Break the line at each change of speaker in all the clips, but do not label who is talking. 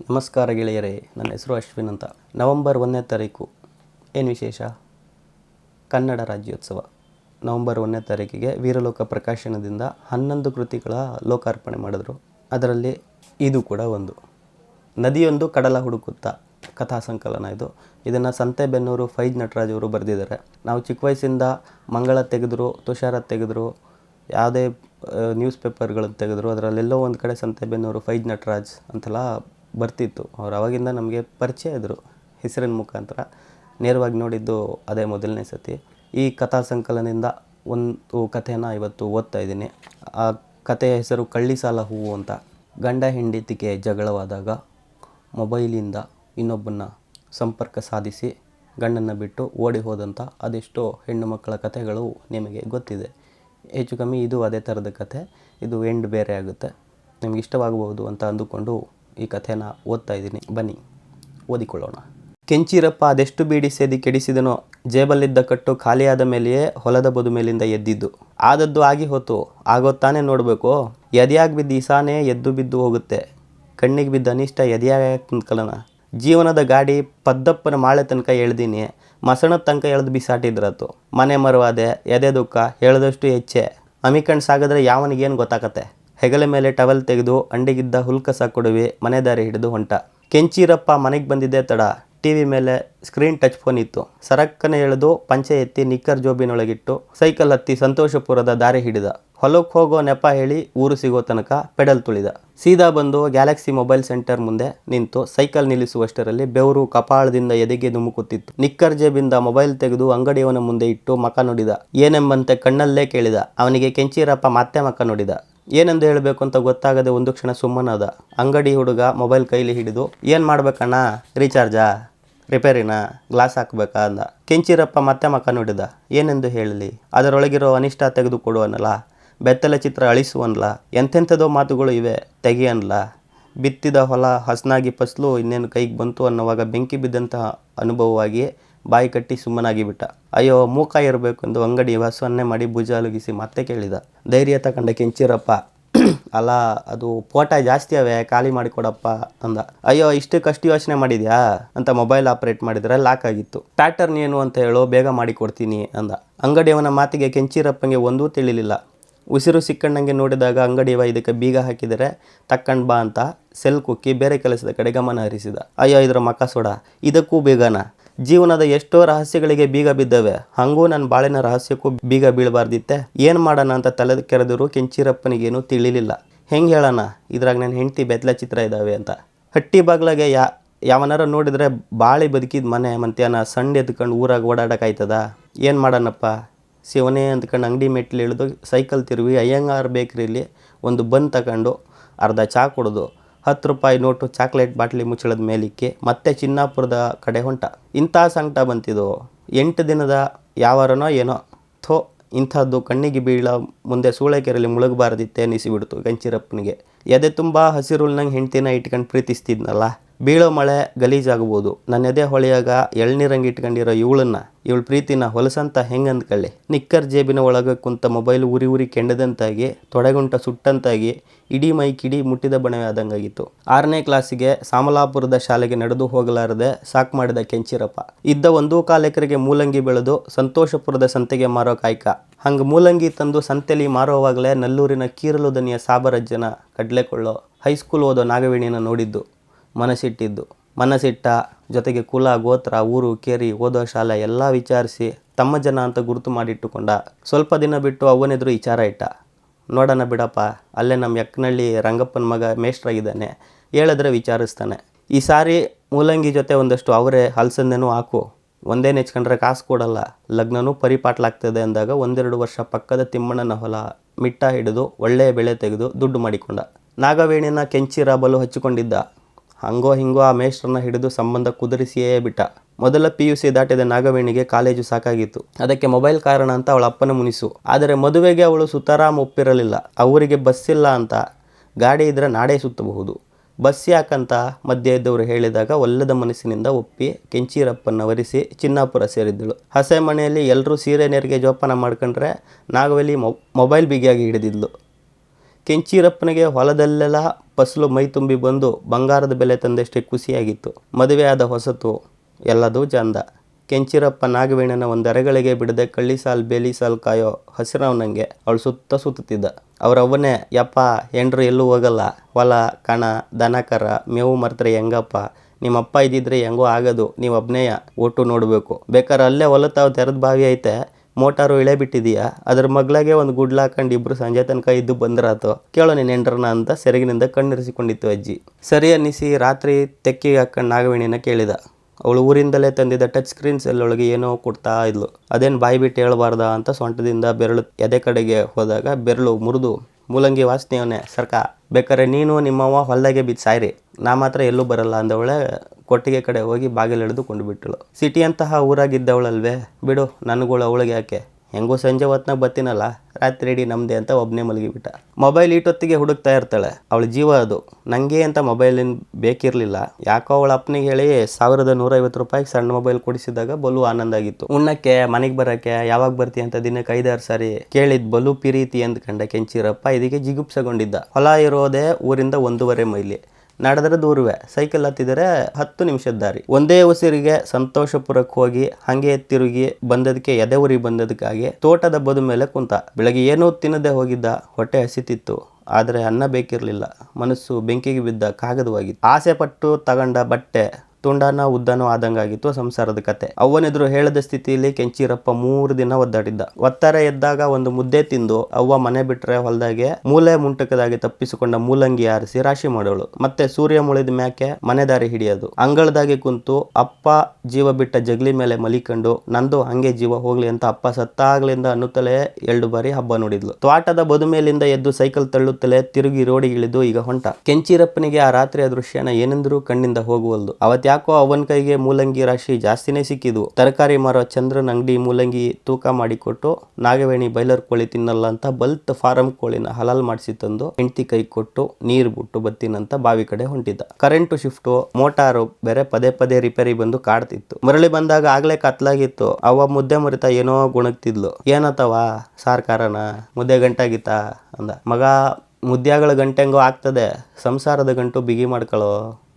ನಮಸ್ಕಾರ ಗೆಳೆಯರೇ, ನನ್ನ ಹೆಸರು ಅಶ್ವಿನ್ ಅಂತ. ನವಂಬರ್ ಒಂದನೇ ತಾರೀಕು, ಏನು ವಿಶೇಷ? ಕನ್ನಡ ರಾಜ್ಯೋತ್ಸವ. ನವಂಬರ್ ಒಂದನೇ ತಾರೀಕಿಗೆ ವೀರಲೋಕ ಪ್ರಕಾಶನದಿಂದ ಹನ್ನೊಂದು ಕೃತಿಗಳ ಲೋಕಾರ್ಪಣೆ ಮಾಡಿದ್ರು. ಅದರಲ್ಲಿ ಇದು ಕೂಡ ಒಂದು. ನದಿಯೊಂದು ಕಡಲ ಹುಡುಕುತ್ತಾ ಕಥಾ ಸಂಕಲನ ಇದು. ಇದನ್ನು ಸಂತೆಬೆನ್ನೂರು ಫೈಜ್ ನಟರಾಜ್ ಅವರು ಬರೆದಿದ್ದಾರೆ. ನಾವು ಚಿಕ್ಕ ವಯಸ್ಸಿಂದ ಮಂಗಳ ತೆಗೆದ್ರು, ತುಷಾರ ತೆಗೆದ್ರು, ಯಾವುದೇ ನ್ಯೂಸ್ ಪೇಪರ್ಗಳನ್ನು ತೆಗೆದ್ರು, ಅದರಲ್ಲೆಲ್ಲೋ ಒಂದು ಕಡೆ ಸಂತೆಬೆನ್ನೂರು ಫೈಜ್ ನಟರಾಜ್ ಅಂತೆಲ್ಲ ಬರ್ತಿತ್ತು. ಅವ್ರು ಅವಾಗಿಂದ ನಮಗೆ ಪರಿಚಯ ಇದ್ದರು ಹೆಸರಿನ ಮುಖಾಂತರ ನೇರವಾಗಿ ನೋಡಿದ್ದು ಅದೇ ಮೊದಲನೇ ಸತಿ. ಈ ಕಥಾ ಸಂಕಲನದಿಂದ ಒಂದು ಕಥೆನ ಇವತ್ತು ಓದ್ತಾ ಇದ್ದೀನಿ. ಆ ಕಥೆಯ ಹೆಸರು ಕಳ್ಳಿ ಸಾಲ ಹೂವು ಅಂತ. ಗಂಡ ಹೆಂಡತಿಗೆ ಜಗಳವಾದಾಗ ಮೊಬೈಲಿಂದ ಇನ್ನೊಬ್ಬನ ಸಂಪರ್ಕ ಸಾಧಿಸಿ ಗಂಡನ್ನು ಬಿಟ್ಟು ಓಡಿ ಹೋದಂಥ ಅದೆಷ್ಟೋ ಹೆಣ್ಣು ಮಕ್ಕಳ ಕಥೆಗಳು ನಿಮಗೆ ಗೊತ್ತಿದೆ. ಹೆಚ್ಚು ಕಮ್ಮಿ ಇದು ಅದೇ ಥರದ ಕಥೆ. ಇದು ಎಂಡ್ ಬೇರೆ ಆಗುತ್ತೆ. ನಿಮಗೆ ಇಷ್ಟವಾಗಬಹುದು ಅಂತ ಅಂದುಕೊಂಡು ಈ ಕಥೆನ ಓದ್ತಾ ಇದ್ದೀನಿ. ಬನ್ನಿ, ಓದಿಕೊಳ್ಳೋಣ. ಕೆಂಚಿರಪ್ಪ ಅದೆಷ್ಟು ಬೀಡಿ ಸೇದಿ ಕೆಡಿಸಿದನೋ ಜೇಬಲ್ಲಿದ್ದ ಕಟ್ಟು ಖಾಲಿಯಾದ ಮೇಲೆಯೇ ಹೊಲದ ಬದು ಮೇಲಿಂದ ಎದ್ದಿದ್ದು. ಆದದ್ದು ಆಗಿ ಹೋತು, ಆಗೋತ್ತಾನೆ ನೋಡಬೇಕು. ಎದೆಯಾಗಿ ಬಿದ್ದು ಈಸಾನೇ ಎದ್ದು ಬಿದ್ದು ಹೋಗುತ್ತೆ. ಕಣ್ಣಿಗೆ ಬಿದ್ದ ಅನಿಷ್ಟ ಎದೆಯಾಗಿ ಜೀವನದ ಗಾಡಿ ಪದ್ದಪ್ಪನ ಮಾಳೆ ತನಕ ಎಳ್ದೀನಿ. ಮಸಣದ ತನಕ ಎಳೆದು ಬಿಸಾಟಿದ್ರತು. ಮನೆ ಮರವಾದೆ, ಎದೆ ದುಃಖ ಹೇಳದಷ್ಟು ಹೆಚ್ಚೆ ಅಮಿಕಣ್ ಸಾಗಿದ್ರೆ ಯಾವನಿಗೇನು ಗೊತ್ತಾಕತ್ತೆ? ಹೆಗಲ ಮೇಲೆ ಟವೆಲ್ ತೆಗೆದು ಅಂಡಿಗಿದ್ದ ಹುಲ್ಕಸ ಕೊಡುವೆ ಮನೆ ದಾರಿ ಹಿಡಿದು ಹೊಂಟ. ಕೆಂಚೀರಪ್ಪ ಮನೆಗೆ ಬಂದಿದ್ದೆ ತಡ. ಟಿವಿ ಮೇಲೆ ಸ್ಕ್ರೀನ್ ಟಚ್ ಫೋನ್ ಇತ್ತು. ಸರಕ್ಕನೆ ಎಳೆದು ಪಂಚೆ ಎತ್ತಿ ನಿಕ್ಕರ್ ಜೋಬಿನೊಳಗಿಟ್ಟು ಸೈಕಲ್ ಹತ್ತಿ ಸಂತೋಷಪುರದ ದಾರಿ ಹಿಡಿದ. ಹೊಲಕ್ಕೆ ಹೋಗೋ ನೆಪ ಹೇಳಿ ಊರು ಸಿಗೋ ತನಕ ಪೆಡಲ್ ತುಳಿದ. ಸೀದಾ ಬಂದು ಗ್ಯಾಲಕ್ಸಿ ಮೊಬೈಲ್ ಸೆಂಟರ್ ಮುಂದೆ ನಿಂತು ಸೈಕಲ್ ನಿಲ್ಲಿಸುವಷ್ಟರಲ್ಲಿ ಬೆವರು ಕಪಾಳದಿಂದ ಎದೆಗೆ ನುಮುಕುತ್ತಿತ್ತು ನಿಕ್ಕರ್ ಜೇಬಿಂದ ಮೊಬೈಲ್ ತೆಗೆದು ಅಂಗಡಿಯವನ ಮುಂದೆ ಇಟ್ಟು ಮಕ ನೋಡಿದ. ಏನೆಂಬಂತೆ ಕಣ್ಣಲ್ಲೇ ಕೇಳಿದ. ಅವನಿಗೆ ಕೆಂಚೀರಪ್ಪ ಮತ್ತೆ ಮಕ ನುಡಿದ. ಏನೆಂದು ಹೇಳಬೇಕು ಅಂತ ಗೊತ್ತಾಗದೆ ಒಂದು ಕ್ಷಣ ಸುಮ್ಮನಾದ. ಅಂಗಡಿ ಹುಡುಗ ಮೊಬೈಲ್ ಕೈಲಿ ಹಿಡಿದು, ಏನು ಮಾಡ್ಬೇಕಣ್ಣ? ರೀಚಾರ್ಜಾ ರಿಪೇರಿನಾ ಗ್ಲಾಸ್ ಹಾಕ್ಬೇಕಾ? ಅಂದ. ಕೆಂಚಿರಪ್ಪ ಮತ್ತೆ ಮಕ ನೋಡಿದ. ಏನೆಂದು ಹೇಳಲಿ? ಅದರೊಳಗಿರೋ ಅನಿಷ್ಟ ತೆಗೆದುಕೊಡು ಅನ್ನಲ್ಲ. ಬೆತ್ತಲೆ ಚಿತ್ರ ಅಳಿಸುವನ್ಲ ಎಂಥೆಂಥದೋ ಮಾತುಗಳು ಇವೆ. ತೆಗಿ ಅನ್ಲ ಬಿತ್ತಿದ ಹೊಲ ಹಸನಾಗಿ ಫಸಲು ಇನ್ನೇನು ಕೈಗೆ ಬಂತು ಅನ್ನುವಾಗ ಬೆಂಕಿ ಬಿದ್ದಂತಹ ಅನುಭವವಾಗಿ ಬಾಯಿ ಕಟ್ಟಿ ಸುಮ್ಮನಾಗಿ ಬಿಟ್ಟ. ಅಯ್ಯೋ, ಮೂಕ ಇರಬೇಕು ಎಂದು ಅಂಗಡಿ ಸೊನ್ನೆ ಮಾಡಿ ಭುಜ ಅಲುಗಿಸಿ ಮತ್ತೆ ಕೇಳಿದ. ಧೈರ್ಯ ತಗೊಂಡ ಕೆಂಚಿರಪ್ಪ ಅಲ್ಲ ಅದು ಪೋಟ ಜಾಸ್ತಿ ಅವೆ, ಖಾಲಿ ಮಾಡಿಕೊಡಪ್ಪ ಅಂದ. ಅಯ್ಯೋ ಇಷ್ಟಕ್ಕಷ್ಟು ಯೋಚನೆ ಮಾಡಿದ್ಯಾ? ಅಂತ ಮೊಬೈಲ್ ಆಪರೇಟ್ ಮಾಡಿದ್ರೆ ಲಾಕ್ ಆಗಿತ್ತು. ಪ್ಯಾಟರ್ನ್ ಏನು ಅಂತ ಹೇಳೋ, ಬೇಗ ಮಾಡಿಕೊಡ್ತೀನಿ ಅಂದ. ಅಂಗಡಿಯವನ ಮಾತಿಗೆ ಕೆಂಚಿರಪ್ಪಂಗೆ ಒಂದೂ ತಿಳಿಲಿಲ್ಲ. ಉಸಿರು ಸಿಕ್ಕಣ್ಣಂಗೆ ನೋಡಿದಾಗ ಅಂಗಡಿಯವ ಇದಕ್ಕೆ ಬೀಗ ಹಾಕಿದರೆ, ತಕ್ಕಂಡ್ ಬಾ ಅಂತ ಸೆಲ್ ಕುಕ್ಕಿ ಬೇರೆ ಕೆಲಸದ ಕಡೆ ಗಮನ ಹರಿಸಿದ. ಅಯ್ಯೋ, ಇದರ ಮಕ್ಕ ಸೋಡ, ಇದಕ್ಕೂ ಬೀಗನ? ಜೀವನದ ಎಷ್ಟೋ ರಹಸ್ಯಗಳಿಗೆ ಬೀಗ ಬಿದ್ದವೆ. ಹಂಗೂ ನನ್ನ ಬಾಳಿನ ರಹಸ್ಯಕ್ಕೂ ಬೀಗ ಬೀಳಬಾರ್ದಿತ್ತೆ. ಏನು ಮಾಡೋಣ ಅಂತ ತಲೆ ಕೆರೆದರೂ ಕೆಂಚಿರಪ್ಪನಿಗೇನು ತಿಳಿಲಿಲ್ಲ. ಹೆಂಗೆ ಹೇಳೋಣ? ಇದ್ರಾಗ ನನ್ನ ಹೆಂಡತಿ ಬೆತ್ತಲ ಚಿತ್ರ ಇದ್ದಾವೆ ಅಂತ. ಹಟ್ಟಿ ಬಾಗ್ಲಾಗೆ ಯಾ ಯಾವನಾರ ನೋಡಿದರೆ ಬಾಳಿ ಬದುಕಿದ ಮನೆ ಮಂತ್ಯಾನ ಸಣ್ಣ ಎದ್ಕೊಂಡು ಊರಾಗ ಓಡಾಡೋಕ್ಕಾಯ್ತದ? ಏನು ಮಾಡೋಣಪ್ಪ? ಶಿವನೇ ಅಂದ್ಕೊಂಡು ಅಂಗಡಿ ಮೆಟ್ಲು ಇಳಿದು ಸೈಕಲ್ ತಿರುವಿ ಅಯ್ಯಂಗಾರ್ ಬೇಕ್ರಿಲಿ ಒಂದು ಬನ್ ತಗೊಂಡು ಅರ್ಧ ಚಹಾ ಕುಡಿದು. ಹತ್ತು ರೂಪಾಯಿ ನೋಟು ಚಾಕ್ಲೇಟ್ ಬಾಟ್ಲಿ ಮುಚ್ಚಳದ ಮೇಲಿಕ್ಕೆ ಮತ್ತೆ ಚಿನ್ನಾಪುರದ ಕಡೆ ಹೊಂಟ. ಇಂಥ ಸಂಕಟ ಬಂತಿದೋ? ಎಂಟು ದಿನದ ಯಾವಾರನೋ ಏನೋ? ಥೋ, ಇಂಥದ್ದು ಕಣ್ಣಿಗೆ ಬೀಳ ಮುಂದೆ ಸೂಳೆಕೆರೆಯಲ್ಲಿ ಮುಳುಗಬಾರ್ದಿತ್ತೆ ಅನಿಸಿಬಿಡ್ತು ಗಂಚಿರಪ್ಪನಿಗೆ. ಎದೆ ತುಂಬ ಹಸಿರುಳ್ನಂಗೆ ಹೆಂಡ್ತಿನ ಇಟ್ಕೊಂಡು ಪ್ರೀತಿಸ್ತಿದ್ನಲ್ಲ? ಬೀಳೋ ಮಳೆ ಗಲೀಜಾಗ್ಬೋದು ನನ್ನ ಎದೆ ಹೊಳೆಯಾಗ ಎಳ್ನೀರಂಗೆ ಇಟ್ಕೊಂಡಿರೋ ಇವಳನ್ನ, ಇವಳ ಪ್ರೀತಿನ ಹೊಲಸಂತ ಹೆಂಗೆ ಅಂದ್ಕೊಳ್ಳಿ ನಿಕ್ಕರ್ ಜೇಬಿನ ಒಳಗೆ ಕುಂತ ಮೊಬೈಲ್ ಉರಿ ಉರಿ ಕೆಂಡದಂತಾಗಿ, ತೊಡೆಗುಂಟ ಸುಟ್ಟಂತಾಗಿ, ಇಡೀ ಮೈ ಕಿಡಿ ಮುಟ್ಟಿದ ಬಣವೆ ಆದಂಗಾಗಿತ್ತು ಆರನೇ ಕ್ಲಾಸಿಗೆ ಸಾಮಲಾಪುರದ ಶಾಲೆಗೆ ನಡೆದು ಹೋಗಲಾರದೆ ಸಾಕ್ ಮಾಡಿದ ಕೆಂಚಿರಪ್ಪ. ಇದ್ದ ಒಂದೂ ಕಾಲು ಎಕರೆಗೆ ಮೂಲಂಗಿ ಬೆಳೆದು ಸಂತೋಷಪುರದ ಸಂತೆಗೆ ಮಾರೋ ಕಾಯ್ಕ. ಹಂಗೆ ಮೂಲಂಗಿ ತಂದು ಸಂತೆಲಿ ಮಾರೋವಾಗಲೇ ನಲ್ಲೂರಿನ ಕೀರಲು ದನಿಯ ಸಾಬರಜ್ಜನ ಕಡ್ಲೆಕೊಳ್ಳೋ ಹೈಸ್ಕೂಲ್ ಓದೋ ನಾಗವೇಣಿಯನ್ನು ನೋಡಿದ್ದು. ಮನಸ್ಸಿಟ್ಟಿದ್ದು. ಮನಸ್ಸಿಟ್ಟ ಜೊತೆಗೆ ಕುಲ, ಗೋತ್ರ, ಊರು, ಕೇರಿ, ಓದೋ ಶಾಲೆ ಎಲ್ಲ ವಿಚಾರಿಸಿ ತಮ್ಮ ಜನ ಅಂತ ಗುರುತು ಮಾಡಿಟ್ಟುಕೊಂಡ. ಸ್ವಲ್ಪ ದಿನ ಬಿಟ್ಟು ಅವನೆದುರು ವಿಚಾರ ಇಟ್ಟ. ನೋಡೋಣ ಬಿಡಪ್ಪ, ಅಲ್ಲೇ ನಮ್ಮ ಯಕ್ಕನಳ್ಳಿ ರಂಗಪ್ಪನ ಮಗ ಮೇಷ್ಟ್ರಾಗಿದ್ದಾನೆ ಹೇಳಿದ್ರೆ ವಿಚಾರಿಸ್ತಾನೆ. ಈ ಸಾರಿ ಮೂಲಂಗಿ ಜೊತೆ ಒಂದಷ್ಟು ಅವರೇ ಹಲಸಂದೆನೂ ಹಾಕು. ಒಂದೇ ನೆಚ್ಕೊಂಡ್ರೆ ಕಾಸು ಕೊಡಲ್ಲ. ಲಗ್ನನೂ ಪರಿಪಾಟ್ಲಾಗ್ತದೆ ಅಂದಾಗ ಒಂದೆರಡು ವರ್ಷ ಪಕ್ಕದ ತಿಮ್ಮಣ್ಣನ ಹೊಲ ಮಿಟ್ಟ ಹಿಡಿದು ಒಳ್ಳೆಯ ಬೆಳೆ ತೆಗೆದು ದುಡ್ಡು ಮಾಡಿಕೊಂಡ. ನಾಗವೇಣಿನ ಕೆಂಚಿರ ಬಲು ಹಚ್ಚಿಕೊಂಡಿದ್ದ. ಹಂಗೋ ಹಿಂಗೋ ಆ ಮೇಷ್ಟ್ರನ್ನ ಹಿಡಿದು ಸಂಬಂಧ ಕುದುರಿಸಿಯೇ ಬಿಟ್ಟ. ಮೊದಲ ಪಿ ಯು ಸಿ ದಾಟಿದ ನಾಗವೇಣಿಗೆ ಕಾಲೇಜು ಸಾಕಾಗಿತ್ತು. ಅದಕ್ಕೆ ಮೊಬೈಲ್ ಕಾರಣ ಅಂತ ಅವಳ ಅಪ್ಪನ ಮುನಿಸು. ಆದರೆ ಮದುವೆಗೆ ಅವಳು ಸುತಾರಾಮ್ ಒಪ್ಪಿರಲಿಲ್ಲ. ಅವರಿಗೆ ಬಸ್ ಇಲ್ಲ ಅಂತ ಗಾಡಿ ಇದ್ರೆ ನಾಡೇ ಸುತ್ತಬಹುದು. ಬಸ್ ಯಾಕಂತ ಮಧ್ಯೆ ಇದ್ದವರು ಹೇಳಿದಾಗ ಒಲ್ಲದ ಮನಸ್ಸಿನಿಂದ ಒಪ್ಪಿ ಕೆಂಚೀರಪ್ಪನ ವರಿಸಿ ಚಿನ್ನಾಪುರ ಸೇರಿದ್ದಳು. ಹಸೆ ಮನೆಯಲ್ಲಿ ಎಲ್ಲರೂ ಸೀರೆ ನೆರಿಗೆ ಜೋಪಾನ ಮಾಡ್ಕೊಂಡ್ರೆ ನಾಗವಲ್ಲಿ ಮೊಬೈಲ್ ಬಿಗಿಯಾಗಿ ಹಿಡಿದಿದ್ಲು. ಕೆಂಚೀರಪ್ಪನಿಗೆ ಹೊಲದಲ್ಲೆಲ್ಲ ಫಸಲು ಮೈ ತುಂಬಿ ಬಂದು ಬಂಗಾರದ ಬೆಲೆ ತಂದಷ್ಟೇ ಖುಷಿಯಾಗಿತ್ತು. ಮದುವೆಯಾದ ಹೊಸತು ಎಲ್ಲದೂ ಚಂದ. ಕೆಂಚಿರಪ್ಪ ನಾಗವೇಣನ ಒಂದರೆಗಳಿಗೆ ಬಿಡದೆ ಕಳ್ಳಿ ಸಾಲ್ ಬೇಲಿ ಸಾಲ್ ಕಾಯೋ ಹಸಿರವನಂಗೆ ಅವಳು ಸುತ್ತ ಸುತ್ತುತ್ತಿದ್ದ. ಅವರವನೇ ಯಪ್ಪ, ಹೆಂಡ್ರು ಎಲ್ಲೂ ಹೋಗಲ್ಲ. ಹೊಲ, ಕಣ ದನಕರ ಮೇವು ಮರ್ತರೆ ಹೆಂಗಪ್ಪ? ನಿಮ್ಮಪ್ಪ ಇದ್ದಿದ್ರೆ ಹೆಂಗೋ ಆಗೋದು. ನೀವು ಒಬ್ನೇಯ ಒಟ್ಟು ನೋಡಬೇಕು. ಬೇಕಾದ್ರೆ ಅಲ್ಲೇ ಹೊಲ ತಾವು ತೆರೆದ ಬಾವಿ ಐತೆ. ಮೋಟಾರು ಇಳೆ ಬಿಟ್ಟಿದೀಯಾ? ಅದ್ರ ಮಗ್ಲಾಗೆ ಒಂದು ಗುಡ್ಲ ಹಾಕೊಂಡು ಇಬ್ರು ಸಂಜೆ ತನಕ ಇದ್ದು ಬಂದ್ರಾತು? ಕೇಳೋ ನೀನು ಎಂಟ್ರನ ಅಂತ ಸೆರಗಿನಿಂದ ಕಣ್ಣಿರಿಸಿಕೊಂಡಿತ್ತು ಅಜ್ಜಿ. ಸರಿ ಅನ್ನಿಸಿ ರಾತ್ರಿ ತೆಕ್ಕಿ ಹಾಕೊಂಡು ನಾಗವೇಣಿನ ಕೇಳಿದ. ಅವಳು ಊರಿಂದಲೇ ತಂದಿದ್ದ ಟಚ್ ಸ್ಕ್ರೀನ್ ಸೆಲ್ ಒಳಗೆ ಏನೋ ಕೊಡ್ತಾ ಇದ್ಲು. ಅದೇನು ಬಾಯಿ ಬಿಟ್ಟು ಹೇಳ್ಬಾರ್ದ ಅಂತ ಸೊಂಟದಿಂದ ಬೆರಳು ಎದೆ ಕಡೆಗೆ ಹೋದಾಗ ಬೆರಳು ಮುರಿದು, ಮೂಲಂಗಿ ವಾಸನೆಯವನೇ, ಸರ್ಕ, ಬೇಕಾದ್ರೆ ನೀನು ನಿಮ್ಮವ್ವ ಹೊಲ್ದಾಗೆ ಬಿದ್ದು ಸಾಯ್ರಿ. ನಾ ಮಾತ್ರ ಎಲ್ಲೂ ಬರಲ್ಲ ಅಂದವಳೆ ಕೊಟ್ಟಿಗೆ ಕಡೆ ಹೋಗಿ ಬಾಗಿಲು ಹಿಡಿದು ಕೊಂಡು ಬಿಟ್ಟಳು ಸಿಟಿ ಅಂತಹ ಊರಾಗಿದ್ದವಳಲ್ವೇ? ಬಿಡು ನನಗಳು ಅವಳಿಗೆ ಯಾಕೆ? ಹೆಂಗೋ ಸಂಜೆ ಹೊತ್ನಾಗ ಬತ್ತೀನಲ್ಲ ರಾತ್ರಿ ಇಡೀ ನಮ್ಮದೇ ಅಂತ ಒಬ್ಬನೇ ಮಲಗಿಬಿಟ್ಟ. ಮೊಬೈಲ್ ಈಟೊತ್ತಿಗೆ ಹುಡುಕ್ತಾ ಇರ್ತಾಳೆ. ಅವಳ ಜೀವ ಅದು. ನನಗೆ ಅಂತ ಮೊಬೈಲಿನ ಬೇಕಿರಲಿಲ್ಲ. ಯಾಕೋ ಅವಳ ಅಪ್ಪನಿಗೆ ಹೇಳಿ ಸಾವಿರದ ನೂರೈವತ್ತು ರೂಪಾಯಿಗೆ ಸಣ್ಣ ಮೊಬೈಲ್ ಕೊಡಿಸಿದಾಗ ಬಲು ಆನಂದ ಆಗಿತ್ತು. ಉಣ್ಣಕ್ಕೆ, ಮನೆಗೆ ಬರೋಕ್ಕೆ, ಯಾವಾಗ ಬರ್ತಿ ಅಂತ ದಿನಕ್ಕೆ ಐದಾರು ಸಾರಿ ಕೇಳಿದ್ ಬಲು ಪಿರೀತಿ ಅಂದ್ಕಂಡ ಕೆಂಚಿರಪ್ಪ ಇದಕ್ಕೆ ಜಿಗುಪ್ಸಗೊಂಡಿದ್ದ. ಹೊಲ ಇರೋದೇ ಊರಿಂದ ಒಂದೂವರೆ ಮೈಲಿ. ನಡೆದ್ರೆ ದೂರವೇ. ಸೈಕಲ್ ಹತ್ತಿದರೆ ಹತ್ತು ನಿಮಿಷದ ದಾರಿ. ಒಂದೇ ಉಸಿರಿಗೆ ಸಂತೋಷಪುರಕ್ಕೆ ಹೋಗಿ, ಹಂಗೆ ತಿರುಗಿ ಬಂದದಕ್ಕೆ ಎದೆ ಉರಿ ಬಂದದಕ್ಕಾಗಿ ತೋಟದ ಬದು ಮೇಲೆ ಕುಂತ. ಬೆಳಗ್ಗೆ ಏನೂ ತಿನ್ನದೆ ಹೋಗಿದ್ದ, ಹೊಟ್ಟೆ ಹಸಿತಿತ್ತು. ಆದರೆ ಅನ್ನ ಬೇಕಿರಲಿಲ್ಲ. ಮನಸ್ಸು ಬೆಂಕಿಗೆ ಬಿದ್ದ ಕಾಗದವಾಗಿತ್ತು. ಆಸೆ ಪಟ್ಟು ತಗೊಂಡ ಬಟ್ಟೆ ತುಂಡನ ಉದ್ದನೋ ಆದಂಗಾಗಿತ್ತು ಸಂಸಾರದ ಕತೆ. ಅವ್ವನೆದುರು ಹೇಳದ ಸ್ಥಿತಿಯಲ್ಲಿ ಕೆಂಚಿರಪ್ಪ ಮೂರು ದಿನ ಒದ್ದಾಡಿದ್ದ. ಒತ್ತಾರೆ ಎದ್ದಾಗ ಒಂದು ಮುದ್ದೆ ತಿಂದು ಅವ್ವ ಮನೆ ಬಿಟ್ರೆ ಹೊಲದಾಗೆ ಮೂಲೆ ಮುಂಟಕದಾಗಿ ತಪ್ಪಿಸಿಕೊಂಡ ಮೂಲಂಗಿ ಆರಿಸಿ ರಾಶಿ ಮಾಡೋಳು. ಮತ್ತೆ ಸೂರ್ಯ ಮುಳಿದ ಮ್ಯಾಕೆ ಮನೆ ದಾರಿ ಹಿಡಿಯೋದು. ಅಂಗಳದಾಗೆ ಕುಂತು ಅಪ್ಪ ಜೀವ ಬಿಟ್ಟ ಜಗ್ಲಿ ಮೇಲೆ ಮಲಿಕೊಂಡು, ನಂದು ಹಂಗೆ ಜೀವ ಹೋಗ್ಲಿ ಅಂತ ಅಪ್ಪ ಸತ್ತಾಗ್ಲಿಂದ ಅನ್ನುತ್ತಲೇ ಎರಡು ಬಾರಿ ಹಬ್ಬ ನೋಡಿದ್ಲು. ತ್ವಾಟದ ಬದು ಮೇಲಿಂದ ಎದ್ದು ಸೈಕಲ್ ತಳ್ಳುತ್ತಲೇ ತಿರುಗಿ ರೋಡಿಗಿಳಿದು ಈಗ ಹೊಂಟ. ಕೆಂಚಿರಪ್ಪನಿಗೆ ಆ ರಾತ್ರಿಯ ದೃಶ್ಯನ ಏನೆಂದರೂ ಕಣ್ಣಿಂದ ಹೋಗುವಲ್ದು. ಅವತ್ ಯಾಕೋ ಅವನ ಕೈಗೆ ಮೂಲಂಗಿ ರಾಶಿ ಜಾಸ್ತಿನೇ ಸಿಕ್ಕಿದ್ವು ತರಕಾರಿ ಮಾರೋ ಚಂದ್ರನ ಅಂಗಡಿ ಮೂಲಂಗಿ ತೂಕ ಮಾಡಿಕೊಟ್ಟು ನಾಗವೇಣಿ ಬೈಲರ್ ಕೋಳಿ ತಿನ್ನಲ್ಲ ಅಂತ ಬಲ್ತ್ ಫಾರಂ ಕೋಳಿನ ಹಲಾಲ್ ಮಾಡಿಸಿ ತಂದು ಹೆಂಡತಿ ಕೈ ಕೊಟ್ಟು ನೀರು ಬಿಟ್ಟು ಬತ್ತಿನಂತ ಬಾವಿ ಕಡೆ ಹೊಂಟಿದ್ದ. ಕರೆಂಟು ಶಿಫ್ಟು, ಮೋಟಾರು ಬೇರೆ ಪದೇ ಪದೇ ರಿಪೇರಿ ಬಂದು ಕಾಡ್ತಿತ್ತು. ಮರಳಿ ಬಂದಾಗ ಆಗ್ಲೇ ಕತ್ಲಾಗಿತ್ತು. ಅವ ಮುದ್ದೆ ಮುರಿತ ಏನೋ ಗುಣಕ್ತಿದ್ಲು ಏನತ್ತವ ಸಾರ್ ಕಾರಣ ಮುದ್ದೆ ಗಂಟಾಗಿತ್ತ? ಅಂದ. ಮಗ, ಮುದ್ಯಾಗಳ ಗಂಟೆಂಗೋ ಆಗ್ತದೆ. ಸಂಸಾರದ ಗಂಟು ಬಿಗಿ ಮಾಡ್ಕೊಳ್ಳೋ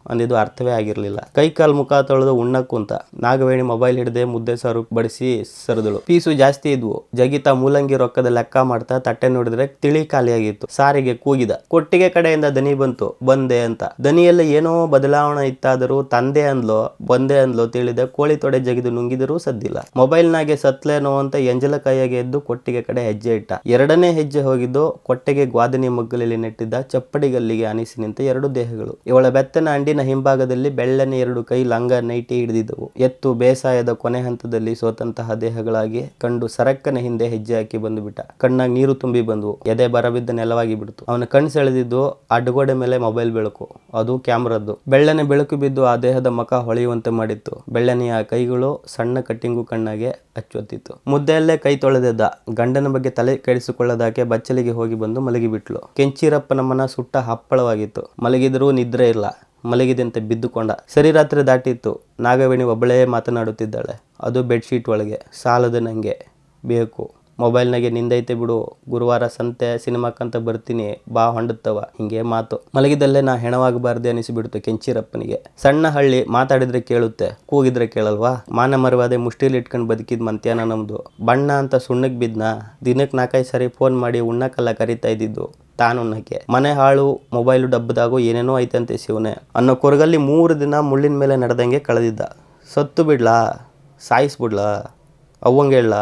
ಅಂದಿದ್ದು ಅರ್ಥವೇ ಆಗಿರಲಿಲ್ಲ. ಕೈ ಕಾಲು ಮುಖ ತೊಳೆದು ಉಣ್ಣಕ್ಕೂಂತ ನಾಗವೇಣಿ ಮೊಬೈಲ್ ಹಿಡದೆ ಮುದ್ದೆ ಸಾರು ಬಡಿಸಿ ಸರಿದಳು. ಪೀಸು ಜಾಸ್ತಿ ಇದ್ವು. ಜಗಿತಾ ಮೂಲಂಗಿ ರೊಕ್ಕದ ಲೆಕ್ಕ ಮಾಡ್ತಾ ತಟ್ಟೆ ನೋಡಿದ್ರೆ ತಿಳಿ ಖಾಲಿಯಾಗಿತ್ತು. ಸಾರಿಗೆ ಕೂಗಿದ. ಕೊಟ್ಟಿಗೆ ಕಡೆಯಿಂದ ದನಿ ಬಂತು. ಬಂದೆ ಅಂತ. ದನಿಯಲ್ಲಿ ಏನೋ ಬದಲಾವಣೆ ಇತ್ತಾದರೂ ತಂದೆ ಅಂದ್ಲೋ, ಬಂದೆ ಅಂದ್ಲೋ ತಿಳಿದ. ಕೋಳಿ ತೊಡೆ ಜಗಿದು ನುಂಗಿದರೂ ಸದ್ದಿಲ್ಲ. ಮೊಬೈಲ್ನಾಗೆ ಸತ್ಲೇನೋ ಅಂತ ಎಂಜಲ ಕೈಯಾಗೆ ಎದ್ದು ಕೊಟ್ಟಿಗೆ ಕಡೆ ಹೆಜ್ಜೆ ಇಟ್ಟ. ಎರಡನೇ ಹೆಜ್ಜೆ ಹೋಗಿದ್ದು ಕೊಟ್ಟೆಗೆ ಗ್ವಾದನಿ ಮಗ್ಗಲಲ್ಲಿ ನೆಟ್ಟಿದ್ದ ಚಪ್ಪಡಿಗಲ್ಲಿಗೆ ಅನಿಸಿ ನಿಂತ ಎರಡು ದೇಹಗಳು. ಇವಳ ಬೆತ್ತನ ಅಂಡಿನ ಹಿಂಭಾಗದಲ್ಲಿ ಬೆಳ್ಳನೆ ಎರಡು ಕೈ ಲಂಗ ನೈಟಿ ಹಿಡಿದಿದ್ದವು. ಎತ್ತು, ಬೇಸಾಯದ ಕೊನೆ ಹಂತದಲ್ಲಿ ಸೋತಂತಹ ದೇಹಗಳಾಗಿ ಕಂಡು ಸರಕ್ಕನ ಹಿಂದೆ ಹೆಜ್ಜೆ ಹಾಕಿ ಬಂದು ಬಿಟ್ಟ ಕಣ್ಣಾಗ ನೀರು ತುಂಬಿ ಬಂದವು. ಎದೆ ಬರಬಿದ್ದ ನೆಲವಾಗಿ ಬಿಡ್ತು. ಅವನ ಕಣ್ಣು ಸೆಳೆದಿದ್ದು ಅಡ್ಗೋಡೆ ಮೇಲೆ ಮೊಬೈಲ್ ಬೆಳಕು. ಅದು ಕ್ಯಾಮ್ರದ್ದು. ಬೆಳ್ಳನೆ ಬೆಳಕು ಬಿದ್ದು ಆ ದೇಹದ ಮುಖ ಹೊಳೆಯುವಂತೆ ಮಾಡಿತ್ತು. ಬೆಳ್ಳನೆಯ ಕೈಗಳು ಸಣ್ಣ ಕಟ್ಟಿಂಗು ಕಣ್ಣಾಗೆ ಅಚ್ಚೊತ್ತಿತ್ತು ಮುದ್ದೆಯಲ್ಲೇ ಕೈ ತೊಳೆದಿದ್ದ. ಗಂಡನ ಬಗ್ಗೆ ತಲೆ ಕೆಡಿಸಿಕೊಳ್ಳದಾಕೆ ಬಚ್ಚಲಿಗೆ ಹೋಗಿ ಬಂದು ಮಲಗಿಬಿಟ್ಲು. ಕೆಂಚಿರಪ್ಪನ ಮನ ಸುಟ್ಟ ಹಪ್ಪಳವಾಗಿತ್ತು. ಮಲಗಿದರೂ ನಿದ್ರೆ ಇಲ್ಲ. ಮಲಗಿದಂತೆ ಬಿದ್ದುಕೊಂಡ. ಸರಿ ರಾತ್ರಿ ದಾಟಿತ್ತು. ನಾಗವೇಣಿ ಒಬ್ಬಳೇ ಮಾತನಾಡುತ್ತಿದ್ದಾಳೆ. ಅದು ಬೆಡ್ಶೀಟ್ ಒಳಗೆ. ಸಾಲದು ನನಗೆ ಬೇಕು. ಮೊಬೈಲ್ನಾಗೆ ನಿಂದೈತೆ ಬಿಡು. ಗುರುವಾರ ಸಂತೆ ಸಿನಿಮಾಕ್ಕಂತ ಬರ್ತೀನಿ. ಬಾ ಹೊಂಡತ್ತವ. ಹಿಂಗೆ ಮಾತು. ಮಲಗಿದಲ್ಲೇ ನಾ ಹೆಣವಾಗಬಾರ್ದೆ ಅನಿಸಿಬಿಡ್ತು ಕೆಂಚಿರಪ್ಪನಿಗೆ. ಸಣ್ಣ ಹಳ್ಳಿ ಮಾತಾಡಿದ್ರೆ ಕೇಳುತ್ತೆ. ಕೂಗಿದ್ರೆ ಕೇಳಲ್ವಾ? ಮಾನ ಮರವಾದೆ ಮುಷ್ಟಿಲಿ ಇಟ್ಕೊಂಡು ಬದುಕಿದ್ ಮಂತ್ಯಾನ ನಮ್ದು. ಬಣ್ಣ ಅಂತ ಸುಣ್ಣಕ್ಕೆ ಬಿದ್ನ. ದಿನಕ್ಕೆ ನಾಲ್ಕೈದು ಸರಿ ಫೋನ್ ಮಾಡಿ ಉಣ್ಣಕ್ಕೆಲ್ಲ ಕರಿತಾ ಇದ್ದಿದ್ದು ತಾನು ಉಣ್ಣಕ್ಕೆ ಮನೆ ಹಾಳು, ಮೊಬೈಲು ಡಬ್ಬದಾಗೋ ಏನೇನೋ ಐತಂತೆ ಶಿವನೇ. ಅನ್ನೋ ಕೊರಗಲ್ಲಿ ಮೂರು ದಿನ ಮುಳ್ಳಿನ ಮೇಲೆ ನಡೆದಂಗೆ ಕಳೆದಿದ್ದ. ಸತ್ತು ಬಿಡ್ಲಾ? ಸಾಯಿಸ್ಬಿಡ್ಲಾ? ಅವಂಗೆ ಹೇಳ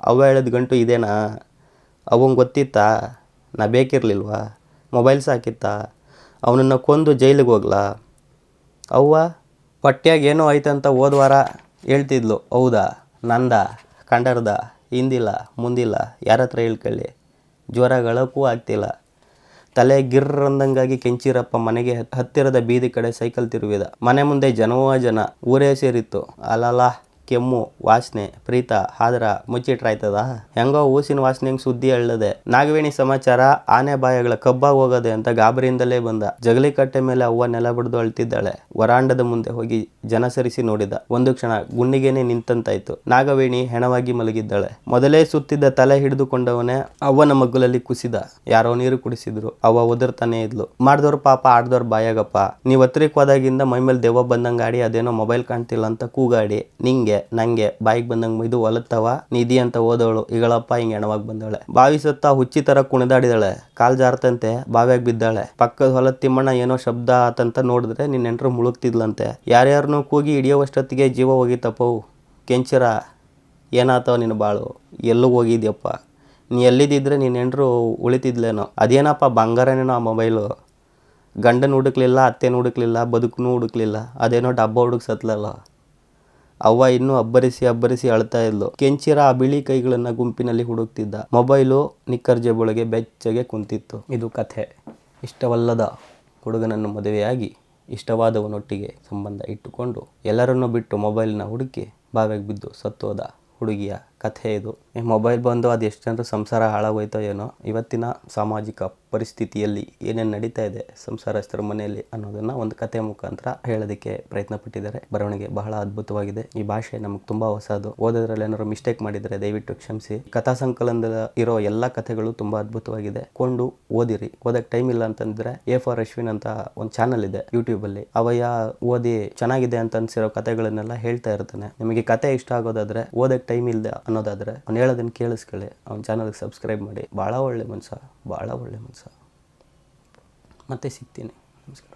ಅವ್ವ ಹೇಳಿದ ಗಂಟು ಇದೇನಾ? ಅವಂಗೆ ಗೊತ್ತಿತ್ತಾ? ನಾ ಬೇಕಿರಲಿಲ್ವ? ಮೊಬೈಲ್ ಸಾಕಿತ್ತಾ? ಅವನನ್ನು ಕೊಂದು ಜೈಲಿಗೆ ಹೋಗ್ಲಾ? ಅವ್ವ ಪಠ್ಯಾಗ ಏನೋ ಐತಂತ ಹೋದ ವಾರ ಹೇಳ್ತಿದ್ಲು. ಹೌದಾ? ನಂದ? ಕಂಡರ್ದ? ಹಿಂದಿಲ್ಲ? ಮುಂದಿಲ್ಲ? ಯಾರ ಹತ್ರ ಹೇಳ್ಕೊಳ್ಳಿ ಜ್ವರ ಗಳಕ್ಕೂ ಆಗ್ತಿಲ್ಲ. ತಲೆ ಗಿರ್ರಂದಂಗಾಗಿ ಕೆಂಚಿರಪ್ಪ ಮನೆಗೆ ಹತ್ತಿರದ ಬೀದಿ ಕಡೆ ಸೈಕಲ್ ತಿರುವಿದ ಮನೆ ಮುಂದೆ ಜನವೋ ಜನ ಊರೇ ಸೇರಿತ್ತು. ಅಲಲ. ಕೆಮ್ಮು, ವಾಸನೆ, ಪ್ರೀತ, ಹಾದ್ರ ಮುಚ್ಚಿಟ್ರಾಯ್ತದ? ಹೆಂಗೋ ಊಸಿನ ವಾಸನೆ ಸುದ್ದಿ ಅಳ್ಳದೆ ನಾಗವೇಣಿ ಸಮಾಚಾರ, ಆನೆ ಬಾಯಗಳ ಕಬ್ಬಾಗ ಹೋಗದೆ ಅಂತ ಗಾಬರಿಯಿಂದಲೇ ಬಂದ. ಜಗಲಿ ಕಟ್ಟೆ ಮೇಲೆ ಅವ್ವ ನೆಲ ಬಿಡ್ದು ಅಳ್ತಿದ್ದಾಳೆ. ವರಾಂಡದ ಮುಂದೆ ಹೋಗಿ ಜನ ಸರಿಸಿ ನೋಡಿದ. ಒಂದು ಕ್ಷಣ ಗುಂಡಿಗೆನೆ ನಿಂತಂತಾಯ್ತು. ನಾಗವೇಣಿ ಹೆಣವಾಗಿ ಮಲಗಿದ್ದಾಳೆ. ಮೊದಲೇ ಸುತ್ತಿದ್ದ ತಲೆ ಹಿಡಿದುಕೊಂಡವನೇ ಅವ್ವನ ಮಗ್ಗುಲಲ್ಲಿ ಕುಸಿದ. ಯಾರೋ ನೀರು ಕುಡಿಸಿದ್ರು. ಅವ್ವ ಒದರ್ತಾನೆ ಇದ್ಲು. ಮಾಡ್ದವ್ರ ಪಾಪ ಆಡ್ದವ್ರ ಬಾಯಾಗಪ್ಪ. ನೀವ್ ಹತ್ರಿಕ್ ಹೋದಾಗಿಂದ ಮೈ ಮೇಲೆ ದೆವ್ವ ಬಂದಂಗಾಡಿ ಅದೇನೋ ಮೊಬೈಲ್ ಕಾಣ್ತಿಲ್ಲ ಅಂತ ಕೂಗಾಡಿ. ನಿಂಗೆ ನಂಗೆ ಬಾಯಿಗೆ ಬಂದಂಗೆ ಮೈದು ಒಲತ್ತವ? ನಿಧಿ ಅಂತ ಓದವಳು ಈಗಳಪ್ಪ ಹಿಂಗೆ ಹೆಣವಾಗಿ ಬಂದವಳೆ ಬಾವಿ ಸುತ್ತ ಹುಚ್ಚಿ ತರ ಕುಣಿದಾಡಿದಾಳೆ. ಕಾಲ್ ಜಾರತಂತೆ, ಬಾವ್ಯಾಗ ಬಿದ್ದಾಳೆ. ಪಕ್ಕದ ಹೊಲದ ತಿಮ್ಮಣ್ಣ ಏನೋ ಶಬ್ದ ಆತಂತ ನೋಡಿದ್ರೆ ನಿನ್ನ ಎಂಟ್ರು ಮುಳುಗ್ತಿದ್ಲಂತೆ. ಯಾರ್ಯಾರನ್ನೂ ಕೂಗಿ ಹಿಡಿಯೋವಷ್ಟೊತ್ತಿಗೆ ಜೀವ ಹೋಗಿತ್ತಪ್ಪವು ಕೆಂಚರ, ಏನಾತವ ನಿನ್ನ ಬಾಳು? ಎಲ್ಲೂ ಹೋಗಿದ್ಯಪ್ಪ. ನೀ ಎಲ್ಲಿದ್ದಿದ್ರೆ ನೀನು ಎಂಟರು ಉಳಿತಿದ್ಲೇನೋ. ಅದೇನಪ್ಪ ಬಂಗಾರನೇನೋ ಆ ಮೊಬೈಲು? ಗಂಡನ ಹುಡುಕ್ಲಿಲ್ಲ, ಅತ್ತೆನ ಹುಡುಕ್ಲಿಲ್ಲ, ಬದುಕುನೂ ಹುಡುಕ್ಲಿಲ್ಲ. ಅದೇನೋ ಡಬ್ಬ ಹುಡುಕ್ ಸತ್ಲಲ್ಲ. ಅವ್ವ ಇನ್ನೂ ಅಬ್ಬರಿಸಿ ಅಬ್ಬರಿಸಿ ಅಳ್ತಾ ಇದ್ಲು. ಕೆಂಚಿರ ಆ ಬಿಳಿ ಕೈಗಳನ್ನ ಗುಂಪಿನಲ್ಲಿ ಹುಡುಕ್ತಿದ್ದ. ಮೊಬೈಲು ನಿಕ್ಕರ್ ಜೇಬೊಳಗೆ ಬೆಚ್ಚಗೆ ಕುಂತಿತ್ತು. ಇದು ಕಥೆ. ಇಷ್ಟವಲ್ಲದ ಹುಡುಗನನ್ನು ಮದುವೆಯಾಗಿ ಇಷ್ಟವಾದವನೊಟ್ಟಿಗೆ ಸಂಬಂಧ ಇಟ್ಟುಕೊಂಡು ಎಲ್ಲರನ್ನೂ ಬಿಟ್ಟು ಮೊಬೈಲ್ನ ಹುಡುಕಿ ಬಾವಿಗೆ ಬಿದ್ದು ಸತ್ತೋದ ಹುಡುಗಿಯ ಕಥೆ ಇದು. ಈ ಮೊಬೈಲ್ ಬಂದು ಅದು ಎಷ್ಟು ಜನರು ಸಂಸಾರ ಹಾಳಾಗೋಯ್ತೋ ಏನೋ, ಇವತ್ತಿನ ಸಾಮಾಜಿಕ ಪರಿಸ್ಥಿತಿಯಲ್ಲಿ ಏನೇನು ನಡೀತಾ ಇದೆ ಸಂಸಾರಸ್ಥರ ಮನೆಯಲ್ಲಿ ಅನ್ನೋದನ್ನು ಒಂದು ಕಥೆ ಮುಖಾಂತರ ಹೇಳೋದಕ್ಕೆ ಪ್ರಯತ್ನ ಪಟ್ಟಿದ್ದಾರೆ. ಬರವಣಿಗೆ ಬಹಳ ಅದ್ಭುತವಾಗಿದೆ. ಈ ಭಾಷೆ ನಮ್ಗೆ ತುಂಬಾ ಹೊಸದು. ಓದೋದ್ರಲ್ಲಿ ಏನಾದ್ರು ಮಿಸ್ಟೇಕ್ ಮಾಡಿದರೆ ದಯವಿಟ್ಟು ಕ್ಷಮಿಸಿ. ಕಥಾ ಸಂಕಲನದ ಇರೋ ಎಲ್ಲ ಕಥೆಗಳು ತುಂಬಾ ಅದ್ಭುತವಾಗಿದೆ. ಕೊಂಡು ಓದಿರಿ. ಓದಕ್ಕೆ ಟೈಮ್ ಇಲ್ಲ ಅಂತಂದ್ರೆ ಎ ಫಾರ್ ಅಶ್ವಿನ್ ಅಂತ ಒಂದು ಚಾನಲ್ ಇದೆ ಯೂಟ್ಯೂಬ್ ಅಲ್ಲಿ. ಅವಯ್ಯ ಓದಿ ಚೆನ್ನಾಗಿದೆ ಅಂತ ಅನ್ಸಿರೋ ಕಥೆಗಳನ್ನೆಲ್ಲ ಹೇಳ್ತಾ ಇರ್ತಾನೆ. ನಿಮಗೆ ಕತೆ ಇಷ್ಟ ಆಗೋದಾದ್ರೆ ಓದಕ್ಕೆ ಟೈಮ್ ಇಲ್ಲ ಅನ್ನೋದಾದ್ರೆ ಅವ್ನು ಹೇಳೋದನ್ನ ಕೇಳಿಸ್ಕೊಳ್ಳಿ. ಅವ್ನ ಚಾನಲ್ಗೆ ಸಬ್ಸ್ಕ್ರೈಬ್ ಮಾಡಿ. ಭಾಳ ಒಳ್ಳೆ ಮನುಷ್ಯ ಭಾಳ ಒಳ್ಳೆ ಮನುಷ್ಯ ಮತ್ತೆ ಸಿಗ್ತೀನಿ. ನಮಸ್ಕಾರ.